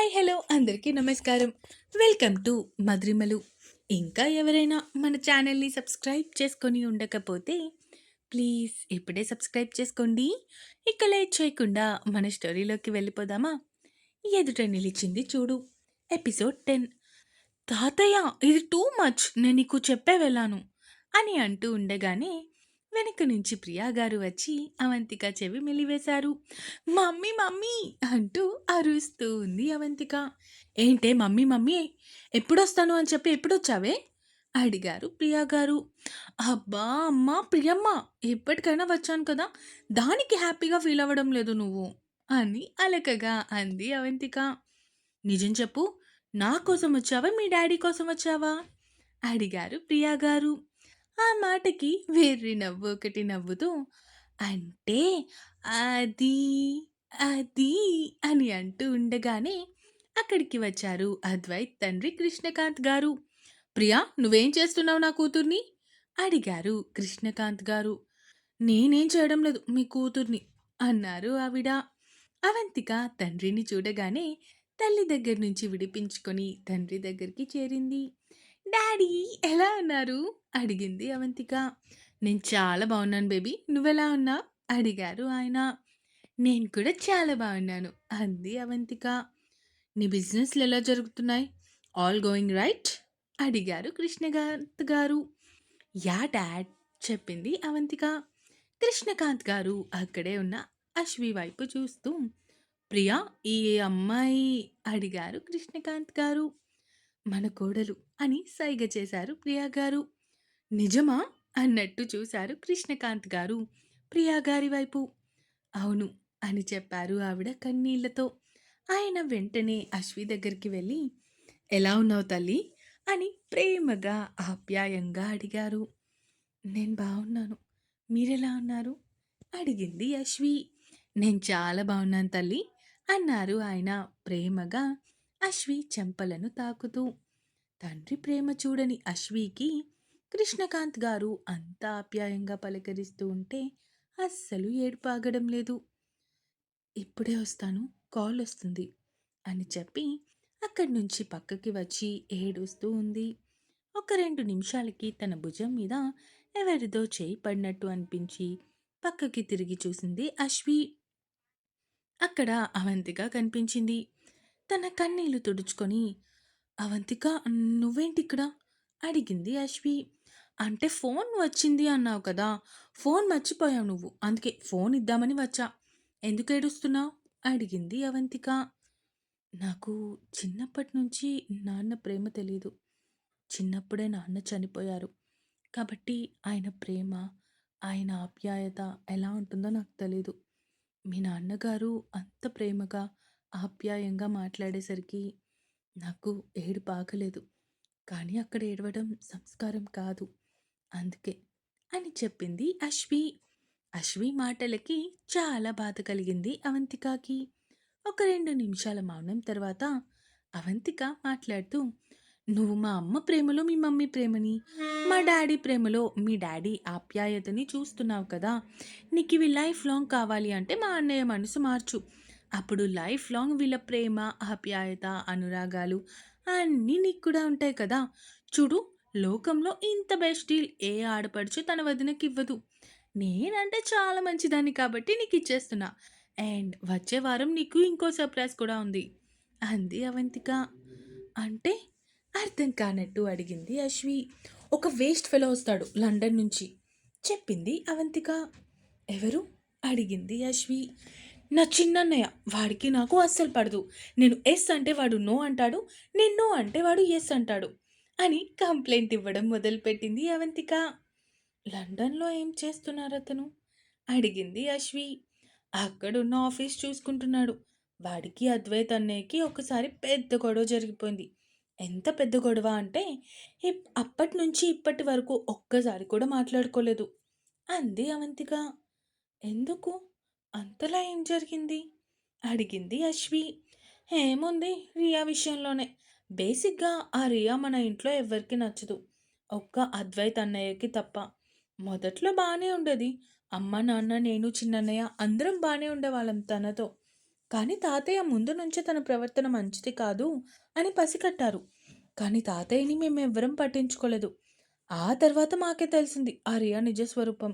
Hi hello అందరికీ నమస్కారం. Welcome to మధురిమలు. ఇంకా ఎవరైనా మన ఛానల్ని సబ్స్క్రైబ్ చేసుకొని ఉండకపోతే ప్లీజ్ ఇప్పుడే సబ్స్క్రైబ్ చేసుకోండి. ఇక లేట్ చేయకుండా మన స్టోరీలోకి వెళ్ళిపోదామా? ఎదుట నిలిచింది చూడు ఎపిసోడ్ టెన్. తాతయ్య ఇది టూ మచ్ నేను నీకు చెప్పే వెళ్ళాను అని అంటూ ఉండగానే వెనక నుంచి ప్రియా గారు వచ్చి అవంతిక చెవి మెలివేశారు. మమ్మీ మమ్మీ అంటూ అరుస్తూ ఉంది అవంతిక. ఏంటే మమ్మీ మమ్మీ ఎప్పుడొస్తాను అని చెప్పి ఎప్పుడొచ్చావే? అడిగారు ప్రియా గారు. అబ్బా అమ్మ ప్రియమ్మ ఎప్పటికైనా వచ్చాను కదా. దానికి హ్యాపీగా ఫీల్ అవ్వడం లేదు నువ్వు అని అలకగా అంది అవంతిక. నిజం చెప్పు నా కోసం వచ్చావా? మీ డాడీ కోసం వచ్చావా? అడిగారు ప్రియా గారు. ఆ మాటకి వెర్రి నవ్వు ఒకటి నవ్వుతూ అంటే అది అది అని అంటూ ఉండగానే అక్కడికి వచ్చారు అద్వైత్ తండ్రి కృష్ణకాంత్ గారు. ప్రియా నువ్వేం చేస్తున్నావు నా కూతుర్ని? అడిగారు కృష్ణకాంత్ గారు. నేనేం చేయడం లేదు మీ కూతుర్ని అన్నారు ఆవిడ. అవంతిక తండ్రిని చూడగానే తల్లి దగ్గర నుంచి విడిపించుకొని తండ్రి దగ్గరికి చేరింది. డాడీ ఎలా ఉన్నారు? అడిగింది అవంతిక. నేను చాలా బాగున్నాను బేబీ. నువ్వెలా ఉన్నా అడిగారు ఆయన. నేను కూడా చాలా బాగున్నాను అంది అవంతిక. నీ బిజినెస్లు ఎలా జరుగుతున్నాయి? All going right? అడిగారు కృష్ణకాంత్ గారు. యా డాడ్ చెప్పింది అవంతిక. కృష్ణకాంత్ గారు అక్కడే ఉన్న అశ్వి వైపు చూస్తూ ప్రియా ఈ అమ్మాయి అడిగారు కృష్ణకాంత్ గారు. మన కోడలు అని సైగ చేశారు ప్రియా గారు. నిజమా? అన్నట్టు చూశారు కృష్ణకాంత్ గారు ప్రియా గారి వైపు. అవును అని చెప్పారు ఆవిడ కన్నీళ్ళతో. ఆయన వెంటనే అశ్వి దగ్గరికి వెళ్ళి ఎలా ఉన్నావు తల్లి? అని ప్రేమగా ఆప్యాయంగా అడిగారు. నేను బాగున్నాను. మీరెలా ఉన్నారు? అడిగింది అశ్వి. నేను చాలా బాగున్నాను తల్లి అన్నారు ఆయన ప్రేమగా. అశ్వి చెంపలను తాకుతూ తండ్రి ప్రేమ చూడని అశ్వికి కృష్ణకాంత్ గారు అంత ఆప్యాయంగా పలకరిస్తూ ఉంటే అస్సలు ఏడుపాగడం లేదు. ఇప్పుడే వస్తాను కాల్ వస్తుంది అని చెప్పి అక్కడి నుంచి పక్కకి వచ్చి ఏడుస్తూ ఉంది. ఒక రెండు నిమిషాలకి తన భుజం మీద ఎవరిదో చేయి పడినట్టు అనిపించి పక్కకి తిరిగి చూసింది అశ్వి. అక్కడ అవంతిగా కనిపించింది. తన కన్నీళ్ళు తుడుచుకొని అవంతిక నువ్వేంటి ఇక్కడ అడిగింది అశ్వి. అంటే ఫోన్ వచ్చింది అన్నావు కదా ఫోన్ మర్చిపోయావు నువ్వు అందుకే ఫోన్ ఇద్దామని వచ్చా. ఎందుకు ఏడుస్తున్నావు? అడిగింది అవంతిక. నాకు చిన్నప్పటి నుంచి నాన్న ప్రేమ తెలీదు. చిన్నప్పుడే నాన్న చనిపోయారు. కాబట్టి ఆయన ప్రేమ ఆయన ఆప్యాయత ఎలా ఉంటుందో నాకు తెలీదు. మీ నాన్నగారు అంత ప్రేమగా ఆప్యాయంగా మాట్లాడేసరికి నాకు ఏడు బాగలేదు కానీ అక్కడ ఏడవడం సంస్కారం కాదు. అందుకే అని చెప్పింది అశ్వి. అశ్వి మాటలకి చాలా బాధ కలిగింది అవంతికకి. ఒక రెండు నిమిషాల మౌనం తర్వాత అవంతిక మాట్లాడుతూ నువ్వు మా అమ్మ ప్రేమలో మీ మమ్మీ ప్రేమని మా డాడీ ప్రేమలో మీ డాడీ ఆప్యాయతని చూస్తున్నావు కదా నీకు ఇవి లైఫ్ లాంగ్ కావాలి అంటే మా అన్నయ్య మనసు మార్చు. అప్పుడు లైఫ్ లాంగ్ వీళ్ళ ప్రేమ ఆప్యాయత అనురాగాలు అన్నీ నీకు కూడా ఉంటాయి కదా. చూడు లోకంలో ఇంత బెస్ట్ డీల్ ఏ ఆడపడుచు తన వదినకి ఇవ్వదు. నేనంటే చాలా మంచిదాన్ని కాబట్టి నీకు ఇచ్చేస్తున్నా. అండ్ వచ్చే వారం నీకు ఇంకో సర్ప్రైజ్ కూడా ఉంది. అంది అవంతిక. అంటే అర్థం కానట్టు అడిగింది అశ్వి. ఒక వేస్ట్ ఫెలో వస్తాడు లండన్ నుంచి చెప్పింది అవంతిక. ఎవరు? అడిగింది అశ్వి. నా చిన్నన్నయ్య వాడికి నాకు అస్సలు పడదు. నేను ఎస్ అంటే వాడు నో అంటాడు నేను నో అంటే వాడు ఎస్ అంటాడు అని కంప్లైంట్ ఇవ్వడం మొదలుపెట్టింది అవంతిక. లండన్లో ఏం చేస్తున్నారు అతను? అడిగింది అశ్వి. అక్కడున్న ఆఫీస్ చూసుకుంటున్నాడు. వాడికి అద్వైత్ అన్నయ్యకి ఒకసారి పెద్ద గొడవ జరిగిపోయింది. ఎంత పెద్ద గొడవ అంటే అప్పటి నుంచి ఇప్పటి వరకు ఒక్కసారి కూడా మాట్లాడుకోలేదు. అంది అవంతిక. ఎందుకు? అంతలా ఏం జరిగింది అడిగింది అశ్వి ఏముంది రియా విషయంలోనే బేసిక్గా ఆ రియా మన ఇంట్లో ఎవరికి నచ్చదు ఒక్క అద్వైత్ అన్నయ్యకి తప్ప మొదట్లో బాగానే ఉండేది అమ్మ నాన్న నేను చిన్నన్నయ్య అందరం బాగానే ఉండేవాళ్ళం తనతో కానీ తాతయ్య ముందు నుంచే తన ప్రవర్తన మంచిది కాదు అని పసికట్టారు. కానీ తాతయ్యని మేమెవ్వరం పట్టించుకోలేదు. ఆ తర్వాత మాకే తెలిసింది ఆ రియా నిజ స్వరూపం.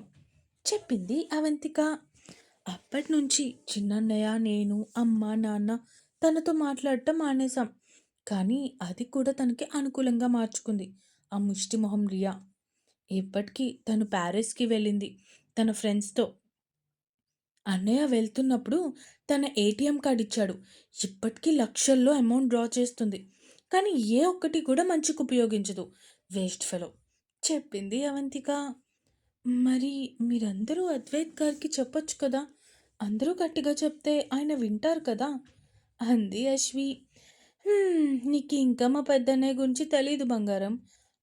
చెప్పింది అవంతిక. అప్పట్నుంచి చిన్నన్నయ్య, నేను, అమ్మ, నాన్న తనతో మాట్లాడటం మానేశాం. కానీ అది కూడా తనకి అనుకూలంగా మార్చుకుంది. ఆ ముష్టి మొహం రియా. ఇప్పటికీ తను ప్యారిస్‌కి వెళ్ళింది తన ఫ్రెండ్స్‌తో. అన్నయ్య వెళ్తున్నప్పుడు తన ఏటీఎం కార్డ్ ఇచ్చాడు. ఇప్పటికీ లక్షల్లో అమౌంట్ డ్రా చేస్తుంది. కానీ ఏ ఒక్కటి కూడా మంచికి ఉపయోగించదు. వేస్ట్ ఫెలో చెప్పింది అవంతిక. మరి మీరందరూ అద్వైత్ గారికి చెప్పొచ్చు కదా! అందరూ గట్టిగా చెప్తే ఆయన వింటారు కదా! అంది అశ్వి. నీకు ఇంకా మా పెద్దన్నయ్య గురించి తెలీదు బంగారం.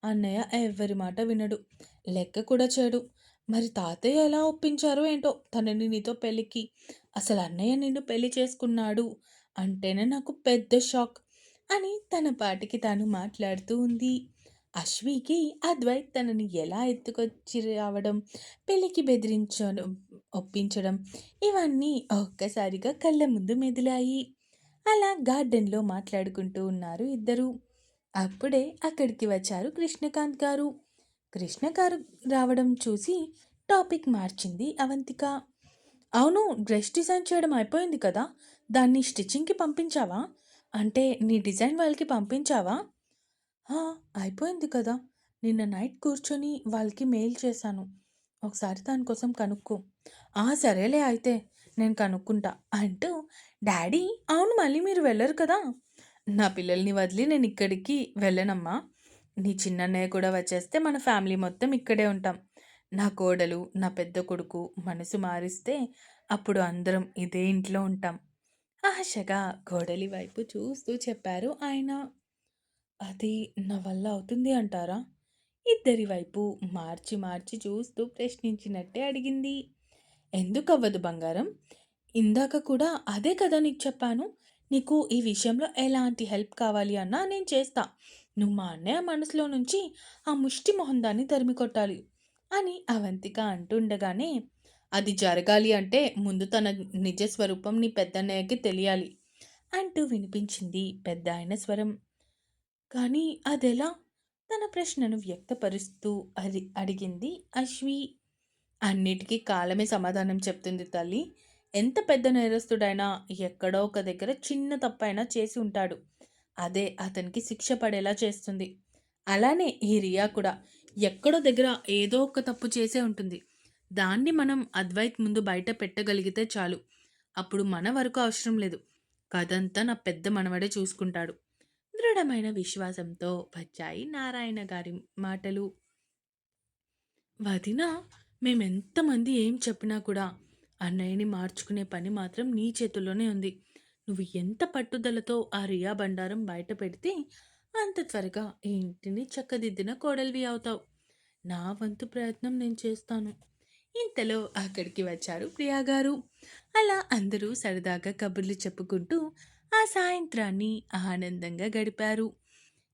అన్నయ్య ఎవ్వరి మాట వినడు. లెక్క కూడా చేయడు. మరి తాతయ్య ఎలా ఒప్పించారో ఏంటో తనని నీతో పెళ్ళికి. అసలు అన్నయ్య నిన్ను పెళ్ళి చేసుకున్నాడు అంటేనే నాకు పెద్ద షాక్ అని తన పాటికి తాను మాట్లాడుతూ ఉంది. అశ్వికి అద్వైత్ తనని ఎలా ఎత్తుకొచ్చి రావడం, పెళ్ళికి బెదిరించడం, ఒప్పించడం ఇవన్నీ ఒక్కసారిగా కళ్ళ ముందు మెదిలాయి. అలా గార్డెన్‌లో మాట్లాడుకుంటూ ఉన్నారు ఇద్దరు. అప్పుడే అక్కడికి వచ్చారు కృష్ణకాంత్ గారు. కృష్ణ గారు రావడం చూసి టాపిక్ మార్చింది అవంతిక. అవును డ్రెస్ డిజైన్ చేయడం అయిపోయింది కదా! దాన్ని స్టిచ్చింగ్‌కి పంపించావా? అంటే నీ డిజైన్ వాళ్ళకి పంపించావా? అయిపోయింది కదా! నిన్న నైట్ కూర్చొని వాళ్ళకి మెయిల్ చేశాను. ఒకసారి దానికోసం కనుక్కో. ఆ! సరేలే అయితే నేను కనుక్కుంటా అంటూ డాడీ అవును మళ్ళీ మీరు వెళ్ళరు కదా! నా పిల్లల్ని వదిలి నేను ఇక్కడికి వెళ్ళనమ్మా. నీ చిన్నన్నయ్య కూడా వచ్చేస్తే మన ఫ్యామిలీ మొత్తం ఇక్కడే ఉంటాం. నా కోడలు, నా పెద్ద కొడుకు మనసు మారిస్తే అప్పుడు అందరం ఇదే ఇంట్లో ఉంటాం. ఆశగా కోడలి వైపు చూస్తూ చెప్పారు ఆయన. అది నా వల్ల అవుతుంది అంటారా? ఇద్దరి వైపు మార్చి మార్చి చూస్తూ ప్రశ్నించినట్టే అడిగింది. ఎందుకవ్వదు బంగారం? ఇందాక కూడా అదే కదా నీకు చెప్పాను. నీకు ఈ విషయంలో ఎలాంటి హెల్ప్ కావాలి అన్నా నేను చేస్తా. నువ్వు మా అన్నయ్య మనసులో నుంచి ఆ ముష్టి మొహం దాన్ని తరిమికొట్టాలి అని అవంతిక అంటుండగానే అది జరగాలి అంటే ముందు తన నిజ స్వరూపం నీ పెద్దన్నయ్యకి తెలియాలి అంటూ వినిపించింది పెద్ద ఆయన స్వరం. కానీ అదెలా? తన ప్రశ్నను వ్యక్తపరుస్తూ అది అడిగింది అశ్వి. అన్నిటికీ కాలమే సమాధానం చెప్తుంది తల్లి. ఎంత పెద్ద నేరస్తుడైనా ఎక్కడో ఒక దగ్గర చిన్న తప్పైనా చేసి ఉంటాడు. అదే అతనికి శిక్ష పడేలా చేస్తుంది. అలానే ఈ రియా కూడా ఎక్కడో దగ్గర ఏదో ఒక తప్పు చేసే ఉంటుంది. దాన్ని మనం అద్వైత్ ముందు బయట పెట్టగలిగితే చాలు. అప్పుడు మన వరకు అవసరం లేదు. కథంతా నా పెద్ద మనవడే చూసుకుంటాడు. దృఢమైన విశ్వాసంతో వచ్చాయి నారాయణ గారి మాటలు. వదినా మేమెంతమంది ఏం చెప్పినా కూడా అన్నయ్యని మార్చుకునే పని మాత్రం నీ చేతుల్లోనే ఉంది. నువ్వు ఎంత పట్టుదలతో ఆ రియా బండారం బయట పెడితే అంత త్వరగా ఈ ఇంటిని చక్కదిద్దిన కోడలివి అవుతావు. నా వంతు ప్రయత్నం నేను చేస్తాను. ఇంతలో అక్కడికి వచ్చారు ప్రియా గారు. అలా అందరూ సరదాగా కబుర్లు చెప్పుకుంటూ ఆ సాయంత్రాన్ని ఆనందంగా గడిపారు.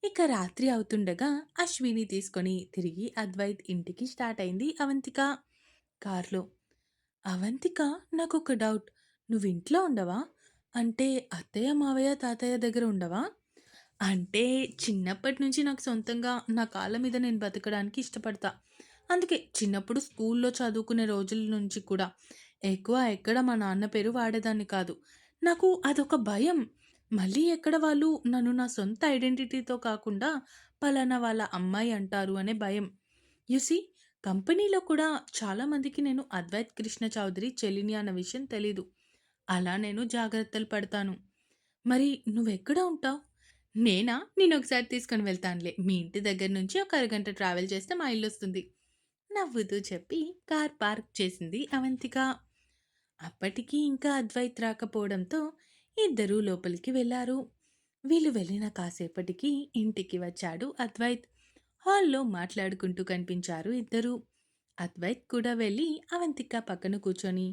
ఇక రాత్రి అవుతుండగా అశ్విని తీసుకొని తిరిగి అద్వైత్ ఇంటికి స్టార్ట్ అయింది అవంతిక. కార్‌లో. అవంతిక నాకు ఒక డౌట్. నువ్వు ఇంట్లో ఉండవా? అంటే అత్తయ్య, మావయ్య, తాతయ్య దగ్గర ఉండవా? అంటే చిన్నప్పటి నుంచి నాకు సొంతంగా నా కాళ్ళ మీద నేను బతకడానికి ఇష్టపడతా. అందుకే చిన్నప్పుడు స్కూల్లో చదువుకునే రోజుల నుంచి కూడా ఎక్కువ ఎక్కడ మా నాన్న పేరు వాడేదాన్ని కాదు. నాకు అదొక భయం. మళ్ళీ ఎక్కడ వాళ్ళు నన్ను నా సొంత ఐడెంటిటీతో కాకుండా పలానా వాళ్ళ అమ్మాయి అంటారు అనే భయం. యుసి సీ కంపెనీలో కూడా చాలామందికి నేను అద్వైత్ కృష్ణ చౌదరి చెల్లిని అన్న విషయం తెలీదు. అలా నేను జాగ్రత్తలు పడతాను. మరి నువ్వెక్కడ ఉంటావు? నేనా? నేనొకసారి తీసుకొని వెళ్తానులే. మీ ఇంటి దగ్గర నుంచి ఒక అరగంట ట్రావెల్ చేస్తే మా ఇల్లొస్తుంది. నవ్వుతూ చెప్పి కార్ పార్క్ చేసింది అవంతిక. అప్పటికీ ఇంకా అద్వైత్ రాకపోవడంతో ఇద్దరూ లోపలికి వెళ్ళారు వీళ్ళు వెళ్ళిన కాసేపటికి ఇంటికి వచ్చాడు అద్వైత్. హాల్‌లో మాట్లాడుకుంటూ కనిపించారు ఇద్దరు. అద్వైత్ కూడా వెళ్ళి అవంతిక పక్కన కూర్చొని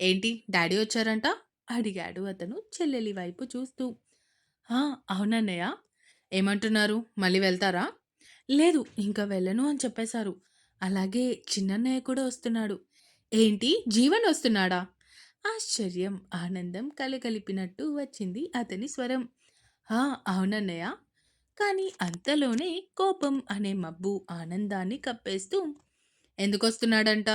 ఏంటి డాడీ వచ్చారంట? అడిగాడు అతను చెల్లెలి వైపు చూస్తూ. అవునన్నయ్య. ఏమంటున్నారు? మళ్ళీ వెళ్తారా? లేదు ఇంకా వెళ్ళను అని చెప్పేశారు. అలాగే చిన్నన్నయ్య కూడా వస్తున్నాడు. ఏంటి జీవన్ వస్తున్నాడా? ఆశ్చర్యం, ఆనందం కలగలిపినట్టు వచ్చింది అతని స్వరం. ఆ! అవునన్నయ్య. కానీ అంతలోనే కోపం అనే మబ్బు ఆనందాన్ని కప్పేస్తూ ఎందుకొస్తున్నాడంట?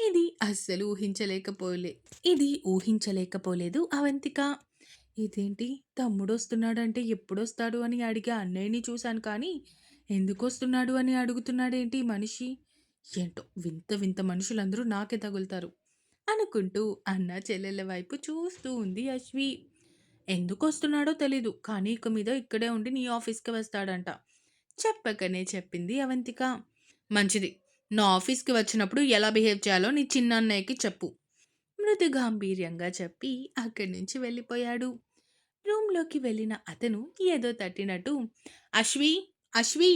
ఇది అస్సలు ఊహించలేకపోలే ఇది ఊహించలేకపోలేదు అవంతిక. ఇదేంటి తమ్ముడొస్తున్నాడంటే ఎప్పుడొస్తాడు అని అడిగే అన్నయ్యని చూశాను కానీ, ఎందుకొస్తున్నాడు అని అడుగుతున్నాడేంటి మనిషి? ఏంటో వింత వింత మనుషులందరూ నాకే తగులుతారు. అనుకుంటూ అన్న చెల్లెళ్ళ వైపు చూస్తూ ఉంది అశ్వి. ఎందుకు వస్తున్నాడో తెలీదు. కానీ ఇక మీద ఇక్కడే ఉండి నీ ఆఫీస్‌కి వస్తాడంట. చెప్పకనే చెప్పింది అవంతిక. మంచిది. నా ఆఫీస్‌కి వచ్చినప్పుడు ఎలా బిహేవ్ చేయాలో నీ చిన్నన్నయ్యకి చెప్పు. మృదు గాంభీర్యంగా చెప్పి అక్కడి నుంచి వెళ్ళిపోయాడు. రూమ్‌లోకి వెళ్ళిన అతను ఏదో తట్టినట్టు అశ్వి! అశ్వి!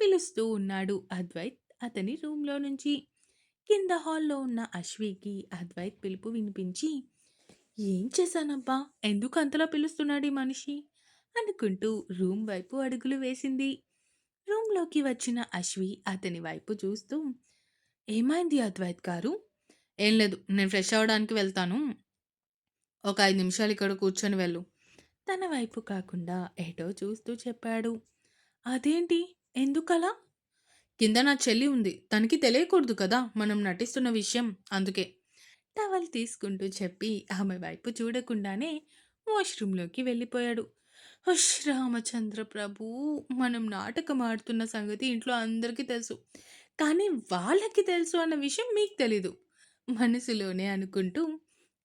పిలుస్తూ ఉన్నాడు అద్వైత్ అతని రూమ్‌లో నుంచి. కింద హాల్‌లో ఉన్న అశ్వికి అద్వైత్ పిలుపు వినిపించి ఏం చేశానబ్బా! ఎందుకు అంతలా పిలుస్తున్నాడు ఈ మనిషి? అనుకుంటూ రూమ్ వైపు అడుగులు వేసింది. రూమ్‌లోకి వచ్చిన అశ్వి అతని వైపు చూస్తూ ఏమైంది అద్వైత్ గారు? ఏం లేదు. నేను ఫ్రెష్ అవ్వడానికి వెళ్తాను. ఒక ఐదు నిమిషాలు ఇక్కడ కూర్చొని వెళ్ళు. తన వైపు కాకుండా ఏటో చూస్తూ చెప్పాడు. అదేంటి? ఎందుకలా? కింద నా చెల్లి ఉంది. తనకి తెలియకూడదు కదా! మనం నటిస్తున్న విషయం. అందుకే. టవల్ తీసుకుంటూ చెప్పి ఆమె వైపు చూడకుండానే వాష్‌రూమ్‌లోకి వెళ్ళిపోయాడు. హుష్! రామచంద్ర ప్రభూ! మనం నాటకం ఆడుతున్న సంగతి ఇంట్లో అందరికీ తెలుసు. కానీ వాళ్ళకి తెలుసు అన్న విషయం మీకు తెలీదు. మనసులోనే అనుకుంటూ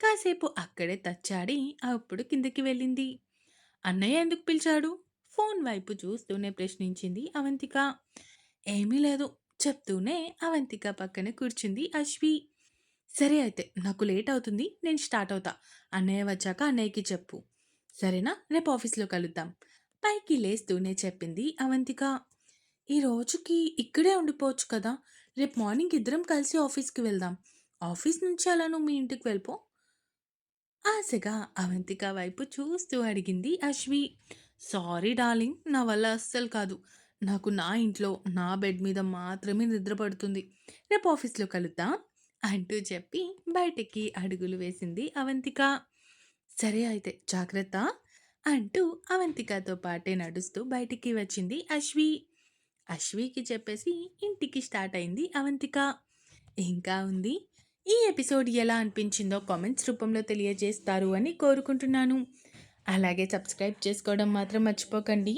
కాసేపు అక్కడే తచ్చాడి అప్పుడు కిందకి వెళ్ళింది. అన్నయ్య ఎందుకు పిలిచాడు? ఫోన్ వైపు చూస్తూనే ప్రశ్నించింది అవంతిక. ఏమీ లేదు చెప్తూనే అవంతిక పక్కన కూర్చుంది అశ్వి. సరే అయితే నాకు లేట్ అవుతుంది. నేను స్టార్ట్ అవుతా. అన్నయ్య వచ్చాక అన్నయ్యకి చెప్పు. సరేనా? రేపు ఆఫీస్‌లో కలుద్దాం. పైకి లేస్తూనే చెప్పింది అవంతిక. ఈ రోజుకి ఇక్కడే ఉండిపోవచ్చు కదా! రేపు మార్నింగ్ ఇద్దరం కలిసి ఆఫీస్‌కి వెళ్దాం. ఆఫీస్ నుంచి అలా నువ్వు మీ ఇంటికి వెళ్ళిపో. ఆశగా అవంతిక వైపు చూస్తూ అడిగింది అశ్వి. Sorry darling. నా వల్ల అస్సలు కాదు. నాకు నా ఇంట్లో, నా బెడ్ మీద మాత్రమే నిద్ర పడుతుంది. రేపు ఆఫీస్‌లో కలుద్దాం అంటూ చెప్పి బయటికి అడుగులు వేసింది అవంతిక. సరే అయితే జాగ్రత్త అంటూ అవంతికతో పాటే నడుస్తూ బయటికి వచ్చింది అశ్వి. అశ్వికి చెప్పేసి ఇంటికి స్టార్ట్ అయింది అవంతిక. ఇంకా ఉంది. ఈ ఎపిసోడ్ ఎలా అనిపించిందో కామెంట్స్ రూపంలో తెలియజేస్తారు అని కోరుకుంటున్నాను. అలాగే సబ్స్క్రైబ్ చేసుకోవడం మాత్రం మర్చిపోకండి.